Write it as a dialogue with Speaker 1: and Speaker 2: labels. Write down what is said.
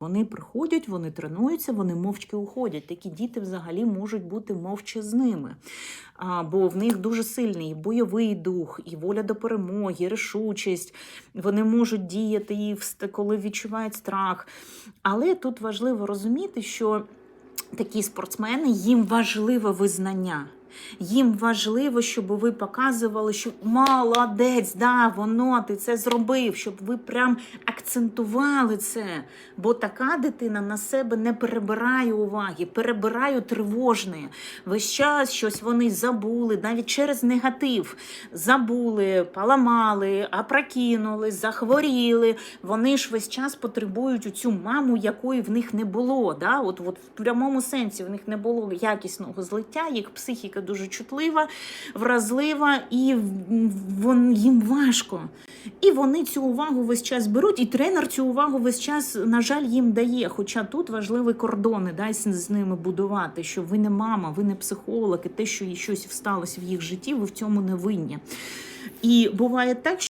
Speaker 1: Вони приходять, вони тренуються, вони мовчки уходять. Такі діти взагалі можуть бути мовчазними, а, бо в них дуже сильний бойовий дух, і воля до перемоги, рішучість. Вони можуть діяти, і коли відчувають страх. Але тут важливо розуміти, що такі спортсмени їм важливе визнання. Їм важливо, щоб ви показували, що молодець, да, воно ти це зробив, щоб ви прям акцентували це. Бо така дитина на себе не перебирає уваги, перебирає тривожне. Весь час щось вони забули, навіть через негатив. Забули, поламали, опрокинули, захворіли. Вони ж весь час потребують цю маму, якої в них не було. Да? От, от в прямому сенсі в них не було якісного злиття, їх психіка дуже чутлива, вразлива, і вон, їм важко. І вони цю увагу весь час беруть, і тренер цю увагу весь час, на жаль, їм дає. Хоча тут важливі кордони, да, з ними будувати, що ви не мама, ви не психолог, і те, що щось сталося в їх житті, ви в цьому не винні. І буває так,